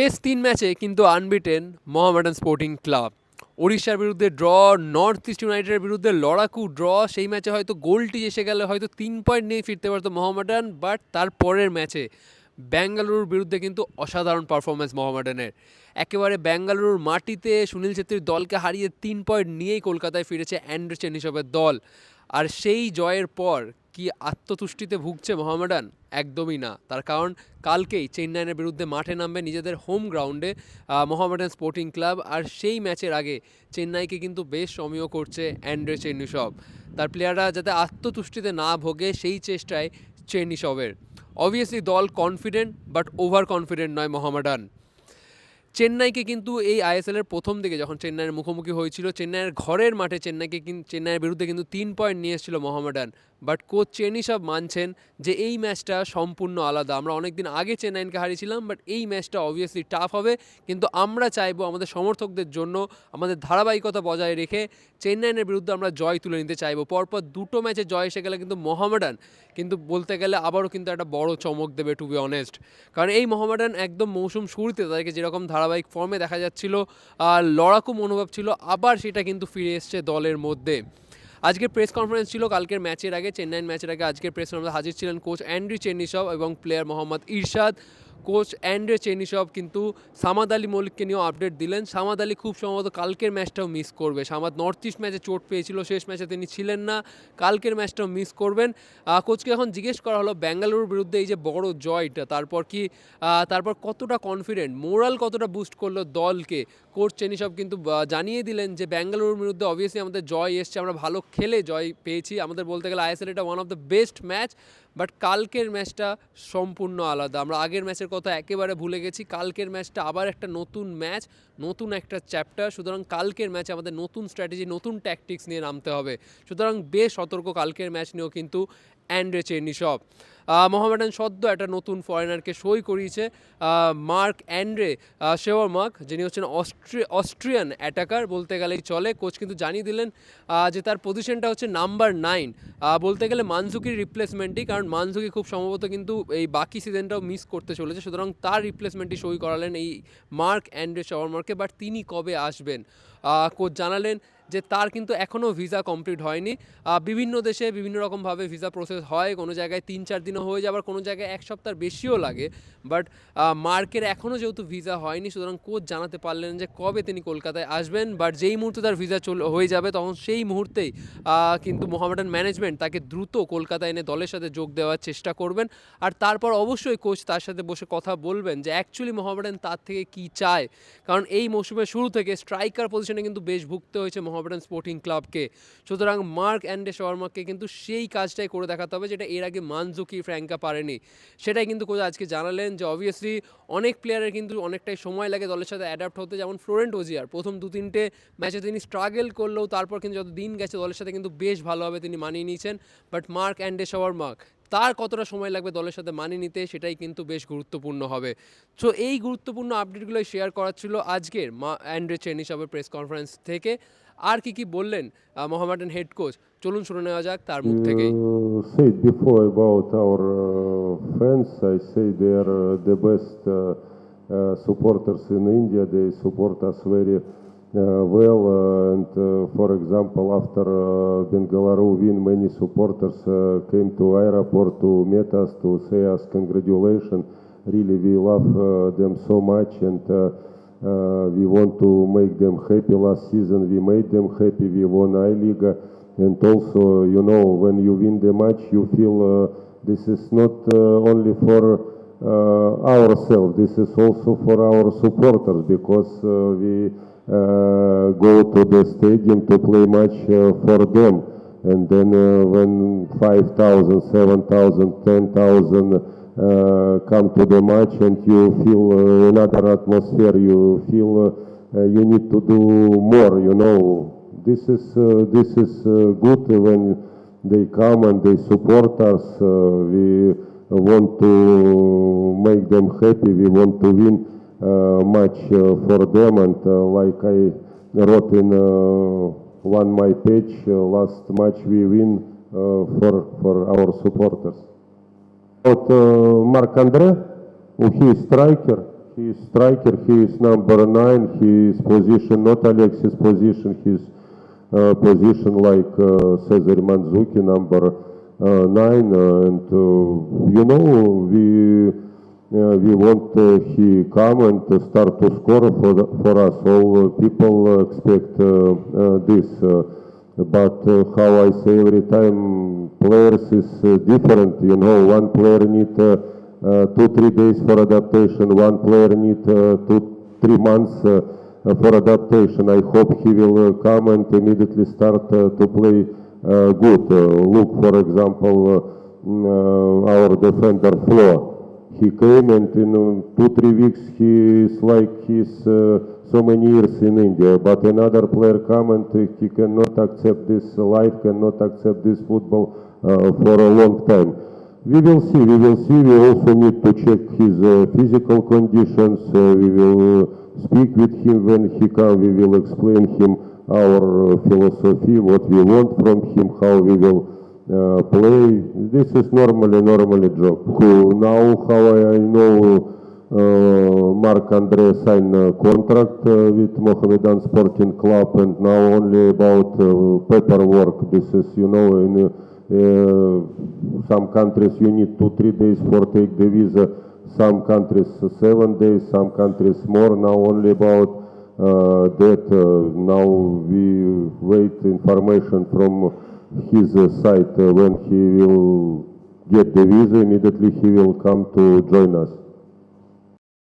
শেষ তিন ম্যাচে কিন্তু আনবিটেন মোহামেডান স্পোর্টিং ক্লাব। ওড়িশার বিরুদ্ধে ড্র, নর্থ ইস্ট ইউনাইটেডের বিরুদ্ধে লড়াকু ড্র, সেই ম্যাচে হয়তো গোলটি এসে গেলে হয়তো তিন পয়েন্ট নিয়ে ফিরতে পারতো মোহামেডান, বাট তার পরের ম্যাচে ব্যাঙ্গালুরুর বিরুদ্ধে কিন্তু অসাধারণ পারফরমেন্স মোহামেডানের। একেবারে ব্যাঙ্গালুরুর মাটিতে সুনীল ছেত্রীর দলকে হারিয়ে তিন পয়েন্ট নিয়েই কলকাতায় ফিরেছে অ্যান্ড্রে চেনিসবের দল। আর সেই জয়ের পর কি আত্মতুষ্টিতে ভুগছে মোহামেডান? একদমই না। তার কারণ, কালকেই চেন্নাইয়ের বিরুদ্ধে মাঠে নামবে নিজেদের হোম গ্রাউন্ডে মোহামেডান স্পোর্টিং ক্লাব। আর সেই ম্যাচের আগে চেন্নাইকে কিন্তু বেশ সমীহ করছে অ্যান্ড্রে চেন্নিসব। তার প্লেয়াররা যাতে আত্মতুষ্টিতে না ভোগে সেই চেষ্টায় চেন্নিসবের। অবভিয়াসলি দল কনফিডেন্ট বাট ওভার কনফিডেন্ট নয় মোহামেডান। চেন্নাইকে কিন্তু এই আইএসএলের প্রথম দিকে যখন চেন্নাইয়ের মুখোমুখি হয়েছিল, চেন্নাইয়ের ঘরের মাঠে চেন্নাইকে কিন- চেন্নাইয়ের বিরুদ্ধে কিন্তু তিন পয়েন্ট নিয়ে এসেছিল মোহামেডান। বাট কোচ চেনি সব মানছেন যে এই ম্যাচটা সম্পূর্ণ আলাদা। আমরা অনেকদিন আগে চেন্নাইনকে হারিয়েছিলাম, বাট এই ম্যাচটা অবভিয়াসলি টাফ হবে। কিন্তু আমরা চাইব আমাদের সমর্থকদের জন্য আমাদের ধারাবাহিকতা বজায় রেখে চেন্নাইয়ের বিরুদ্ধে আমরা জয় তুলে নিতে চাইব। পরপর দুটো ম্যাচে জয় এসে গেলে কিন্তু মোহামেডান কিন্তু বলতে গেলে আবারও কিন্তু একটা বড় চমক দেবে টু বি অনেস্ট কারণ এই মোহামেডান একদম মৌসুম শুরুতে তাদেরকে যেরকম ধারাবাহিক ফর্মে দেখা যাচ্ছিল, আর লড়াকু মনোভাব ছিল, আবার সেটা কিন্তু ফিরে এসছে দলের মধ্যে। আজকের প্রেস কনফারেন্স ছিল কালকের ম্যাচের আগে, চেন্নাইয়ের ম্যাচের আগে আজকের প্রেস কনফারেন্সে হাজির ছিলেন কোচ অ্যান্ড্রি চেন্নিসব এবং প্লেয়ার মোহাম্মদ ইরশাদ। কোচ অ্যান্ড্রে চেনিসব কিন্তু সামাদ আলী মল্লিককে নিয়েও আপডেট দিলেন। সামাদ আলী খুব সম্ভবত কালকের ম্যাচটাও মিস করবে। সামাদ নর্থ ইস্ট ম্যাচে চোট পেয়েছিল, শেষ ম্যাচে তিনি ছিলেন না। কালকের ম্যাচটাও মিস করবেন। কোচকে এখন জিজ্ঞেস করা হলো ব্যাঙ্গালুরুর বিরুদ্ধে এই যে বড় জয়টা, তারপর কি তারপর কতটা কনফিডেন্ট মোরাল কতটা বুস্ট করল দলকে? কোচ চেনিসব কিন্তু জানিয়ে দিলেন যে ব্যাঙ্গালুরুর বিরুদ্ধে অবভিয়াসলি আমাদের জয় এসছে, আমরা ভালো খেলে জয় পেয়েছি। আমাদের বলতে গেলে আইএসএল এটা one of the best match but কালকের ম্যাচটা সম্পূর্ণ আলাদা। আমরা আগের ম্যাচের কথা একেবারে ভুলে গেছি, কালকের ম্যাচটা আবার একটা নতুন ম্যাচ, নতুন একটা চ্যাপ্টার, সুতরাং কালকের ম্যাচ আমাদের নতুন স্ট্র্যাটেজি, নতুন ট্যাকটিক্স নিয়ে নামতে হবে। সুতরাং বেশ সতর্ক কালকের ম্যাচ নিয়েও কিন্তু অ্যান্ড্রে চেনি চেনিসব মোহামেডান সদ্য একটা নতুন ফরেনারকে সই করিয়েছে মার্ক অ্যান্ড্রে আহ, শেওয়ার মার্ক যিনি হচ্ছেন অস্ট্রি অস্ট্রিয়ান অ্যাটাকার বলতে গেলেই চলে। কোচ কিন্তু জানিয়ে দিলেন যে তার পজিশনটা হচ্ছে নাম্বার নাইন বলতে গেলে মানজুকির রিপ্লেসমেন্টই কারণ মানজুকি খুব সম্ভবত কিন্তু এই বাকি সিজনটাও মিস করতে চলেছে। সুতরাং তার রিপ্লেসমেন্টই সই করালেন এই মার্ক অ্যান্ড্রে শর্মার্কে বাট তিনি কবে আসবেন? কোচ জানালেন যে তার কিন্তু এখনও ভিসা কমপ্লিট হয়নি। বিভিন্ন দেশে বিভিন্ন রকমভাবে ভিসা প্রসেস হয়। কোনো জায়গায় তিন চার দিনও হয়ে যায়, আবার কোনো জায়গায় এক সপ্তাহ বেশিও লাগে। বাট মার্কের এখনও যেহেতু ভিসা হয়নি, সুতরাং কোচ জানাতে পারলেন যে কবে তিনি কলকাতায় আসবেন। বাট যেই মুহূর্তে তার ভিসা চল, হয়ে যাবে, তখন সেই মুহূর্তেই কিন্তু মোহামেডান ম্যানেজমেন্ট তাকে দ্রুত কলকাতায় এনে দলের সাথে যোগ দেওয়ার চেষ্টা করবেন। আর তারপর অবশ্যই কোচ তার সাথে বসে কথা বলবেন যে অ্যাকচুয়ালি মোহামেডান তার থেকে কি চায়। কারণ এই মৌসুমের শুরু থেকে স্ট্রাইকার পজিশনে কিন্তু বেশ ভুগতে হয়েছে মোহামেডান স্পোর্টিং ক্লাবকে সুতরাং মার্ক অ্যান্ডে শর্মাকে কিন্তু সেই কাজটাই করে দেখাতে হবে যেটা এর আগে মানজুকি ফ্র্যাঙ্কা পারেনি। সেটাই কিন্তু কোচ আজকে জানালেন যে অবভিয়াসলি অনেক প্লেয়ারের কিন্তু অনেকটাই সময় লাগে দলের সাথে অ্যাডাপ্ট হতে। যেমন ফ্লোরেন্ট ওজিয়ার প্রথম দু তিনটে ম্যাচে তিনি স্ট্রাগল করলেও তারপর কিন্তু যত দিন গেছে দলের সাথে কিন্তু বেশ ভালোভাবে তিনি মানিয়ে নিয়েছেন। বাট মার্ক অ্যান্ডে শর্মা তার কতটা সময় লাগবে দলের সাথে মানিয়ে নিতে সেটাই কিন্তু বেশ গুরুত্বপূর্ণ হবে। সো এই গুরুত্বপূর্ণ আপডেটগুলোই শেয়ার করার ছিল আজকের মা অ্যান্ড্রে চেনিসবের প্রেস কনফারেন্স থেকে। আর কি কি বললেন আহ, মোহামেডান হেড কোচ চলুন শুনে নেওয়া যাক তার মুখ থেকেই Uh, said before about our uh, fans, I say they are uh, the best uh, uh, supporters in India. They support us very uh, well. Uh, and uh, for example, after uh, Bengaluru win, many supporters uh, came to airport to meet us to say us congratulations. Really, we love uh, them so much and. Uh, uh, we want to make them happy. Last season we made them happy. We won I Liga, and also you know when you win the match, you feel uh, this is not uh, only for uh, ourselves. This is also for our supporters because uh, we uh, go to the stadium to play match uh, for them. And then uh, when 5,000, 7,000, 10,000 uh, come to the match and you feel uh, another atmosphere, you feel uh, you need to do more, you know. This is, this is good when they come and they support us. We want to make them happy. We want to win match for them. And like I wrote in one my page, last match we win for for our supporters. Uh, Mark Andre, he is striker. He is striker. He is number nine. His position, not Alexis' position. His uh, position like uh, Cesar Manzuki, number uh, nine. Uh, and uh, you know we uh, we want uh, he come and uh, start to score for the, for us. All uh, people expect uh, uh, this. Uh, but uh, how I say every time, players is uh, different. You know, one player need uh, two three days for adaptation. One player need two three months for adaptation. I hope he will come and immediately start to play good. Look, for example, mm, uh, our defender Flo. He came and in uh, two three weeks he is like he's uh, so many years in India. But another player uh, he cannot accept this life, cannot accept this football uh, for a long time. We will see. We will see. We also need to check his uh, physical conditions. Uh, we will uh, speak with him when he come. We will explain him our uh, philosophy, what we want from him, how we will uh, play. This is normally normally job. Now, how I know uh, Mark Andre signed a contract uh, with Mohammedan Sporting Club, and now only about uh, paperwork. This is, you know, in uh, some countries you need two three days for take the visa. Some countries seven days, some countries more. Now only about uh, that. Uh, now we wait information from his uh, side uh, when he will get the visa. Immediately he will come to join us.